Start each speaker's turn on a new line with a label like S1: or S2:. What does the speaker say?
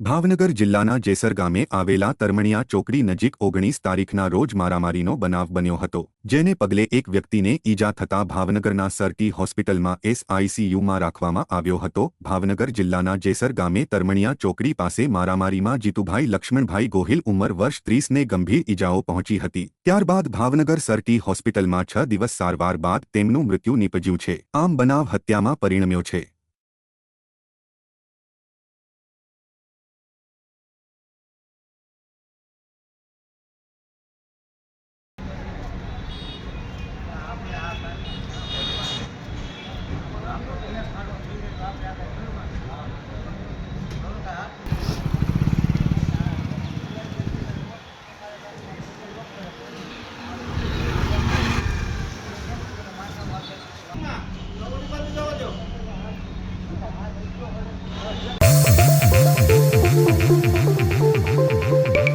S1: ભાવનગર જિલ્લાના જેસર ગામે આવેલા તરમણિયા ચોકડી નજીક ઓગણીસ તારીખના રોજ મારામારીનો બનાવ બન્યો હતો, જેને પગલે એક વ્યક્તિને ઈજા થતા ભાવનગરના સરટી હોસ્પિટલમાં એસઆઈસીયુમાં રાખવામાં આવ્યો હતો. ભાવનગર જિલ્લાના જેસર ગામે તરમણિયા ચોકડી પાસે મારામારીમાં જીતુભાઈ લક્ષ્મણભાઈ ગોહિલ ઉંમર વર્ષ ત્રીસને ગંભીર ઈજાઓ પહોંચી હતી. ત્યારબાદ ભાવનગર સરટી હોસ્પિટલમાં છ દિવસ સારવાર બાદ તેમનું મૃત્યુ નીપજ્યું છે. આમ બનાવ હત્યામાં પરિણમ્યો છે.